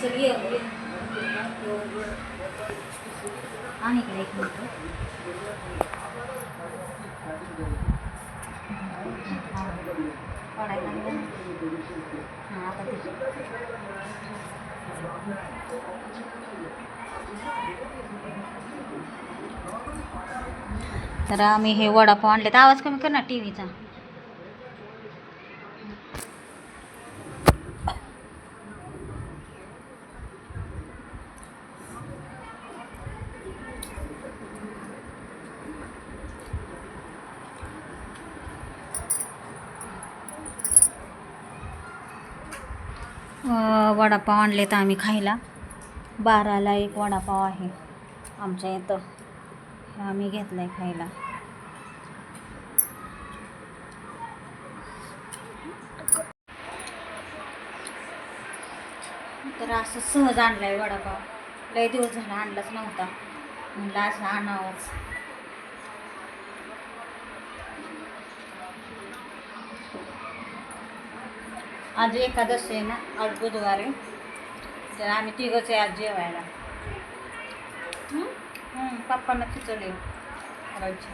चल आणि इकडे एक तर आम्ही हे वडापाव आणले तर आवाज कमी कर ना टी व्हीचा वडापाव आणले तर आम्ही खायला. बाराला एक वडापाव आहे आमच्या इथं. हे आम्ही घेतलं आहे खायला. तर असं सहज आणलं आहे वडापाव. लय दिवस झाला आणलाच नव्हता. म्हणलं असं आणावंच. आज एकादशी आहे ना आज बुधवार आहे. तर आम्ही तिघंच आहे आज जेवायला. पप्पांना खिचडी. करायची.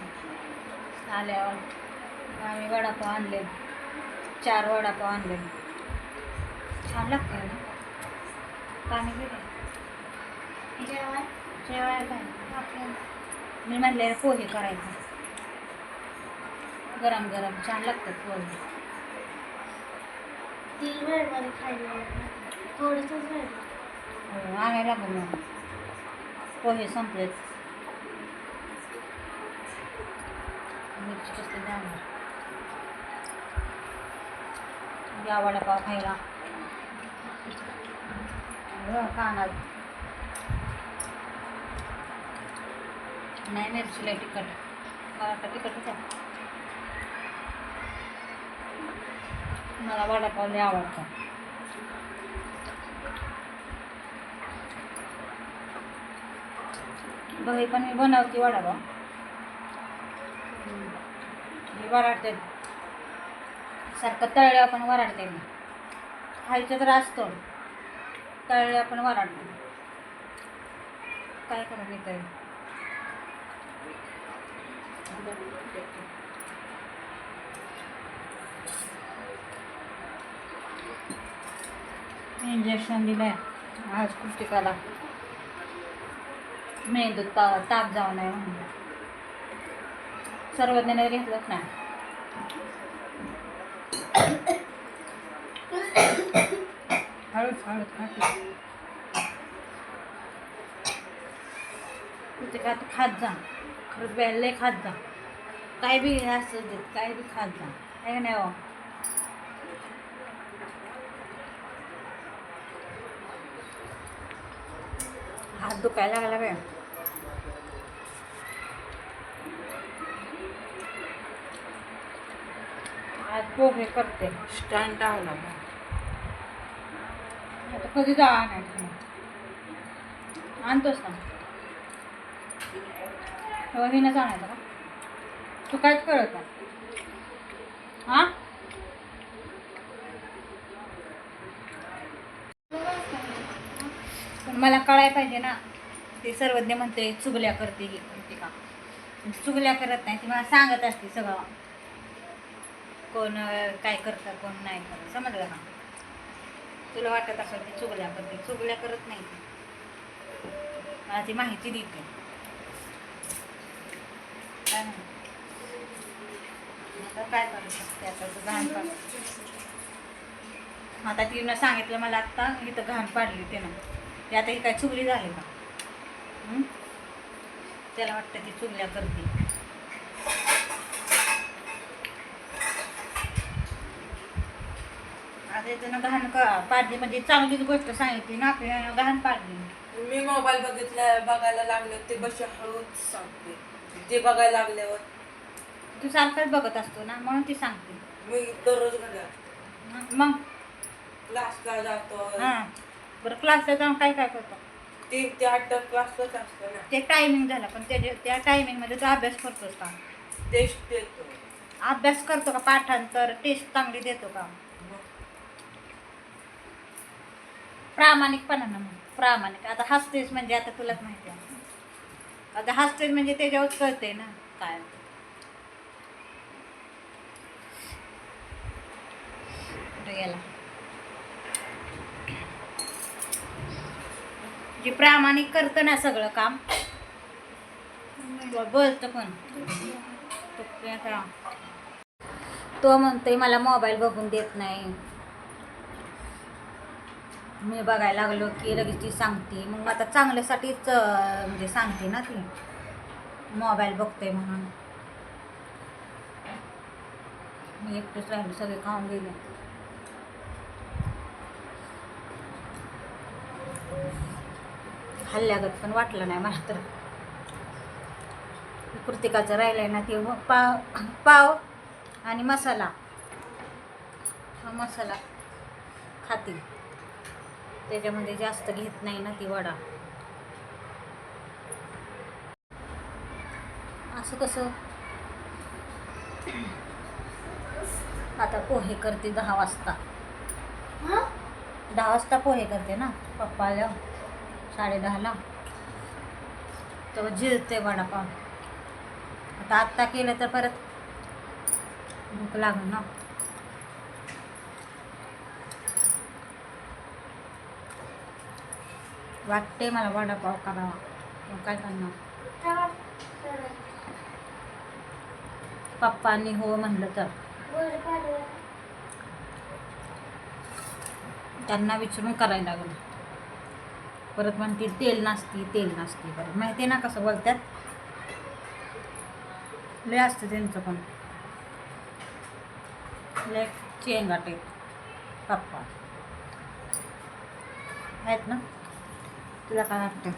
आल्यावर आम्ही वडापाव आणले. चार वडापाव आणले. छान लागते ना? पाणी गेले जेवाय? जेवायला मी म्हणले पोहे करायचं. गरम गरम छान लागतात पोहे. ती वेळमध्ये खायला थोडंसंच राहिलं हो, आणायला लागलं मग पोहे संपलेत मिरची कसली द्यावं या वडापाव खायला हो, कांदा नाही मिरची लय तिखट मला वाटतं तिखटच आहे मला वडापाव लय आवडतं दही पण मी बनवते वडापाव. मी वराडते सारखं तळल्या पण वराडते मी खायचं तर असतो. तळल्या पण वराडते काय करू मी तरी इंजेक्शन दिलं आहे आज कृष्टिकाला मेंदूत ता ताप जाऊ नये म्हणून. सर्वज्ञाने घेतलंच नाही. हळूच हळूच खाते कृतिका तू खात जा. खरंच वेळ लय खात जा. काय बी असं देत काय बी खात जा. आहे नाही हो हात दुखायला लागला काय आज पोहे करते. स्टँड टाकला आता कधी जा आणायचं आणतोस ना. हिनंच आणायचं का? तू कायच कळत हां? मला कळायला पाहिजे ना ते सर्वज्ञ म्हणते चुगल्या करते ही करते का? चुगल्या करत नाही ती मला सांगत असते सगळं. कोण काय करतं कोण नाही करत समजलं का? तुला वाटत असेल ती चुगल्या करते चुगल्या करत नाही ती. मला ती माहिती देते. काय आता काय करू शकते आता घाण पाड आता तिनं सांगितलं मला आत्ता इथं घाण पाडली त्यानं ते आता ही काय चुगली झाली का? हं? त्याला वाटतं ती चुगल्या करते. आता त्यानं घाण क- पाडली म्हणजे चांगलीच गोष्ट सांगितली ना आपल्याला घाण पाडली. मी मोबाईल बघितला बघायला लागले ते कशी हळूच सांगते. ते बघायला लागल्यावर. तू सारखंच बघत असतो ना म्हणून ती सांगते. मी दररोज घड्या हं, मग? क्लासला जातो. हां. बरं क्लासला जाऊन काय काय करतो? तीन ते आठ क्लासलाच असतो ना. ते टायमिंग झालं पण त्याच्या त्या टायमिंगमध्ये तू अभ्यास करतोस का? टेस्ट देतो. अभ्यास करतो का पाठांतर? टेस्ट चांगली देतो का? प्रामाणिकपणानं म्हण प्रामाणिक. आता हसतेस म्हणजे आता तुलाच माहिती आहे. आता हसतेस म्हणजे त्याच्यावर कळते ना काय गेला? जे प्रामाणिक करतं ना सगळं काम. बोलतं पण. तो म्हणतोय मला मोबाईल बघून देत नाही. मी बघायला लागलो की लगेच ती सांगते. मग आता चांगल्यासाठीच म्हणजे सांगते ना ती. मोबाईल बघते म्हणून. मी एकटंच राहिलो सगळे खाऊन गेले. हल्ल्यागत पण वाटलं नाही मला तर. कृतिकाचं राहिलंय ना ते पाव पाव आणि मसाला. हा मसाला खाते त्याच्यामध्ये जास्त घेत नाही ना ती वडा. असं कसं? आता पोहे करते दहा वाजता. हा? दहा वाजता पोहे करते ना पप्पाला. साडे दहाला. तर जिरते वडापाव. आता आत्ता केलं तर परत भूक लागल ना. वाटते मला वडापाव करावा. काय करणार? पप्पांनी हो म्हणलं तर. त्यांना विचारून करायला लागलं. परत म्हणतील तेल नासती तेल नासती. परत माहिती आहे ना कसं बोलतात? लय असतं त्यांचं पण. लय चेंगाट आहे पप्पा. आहेत ना? तुला काय वाटतं?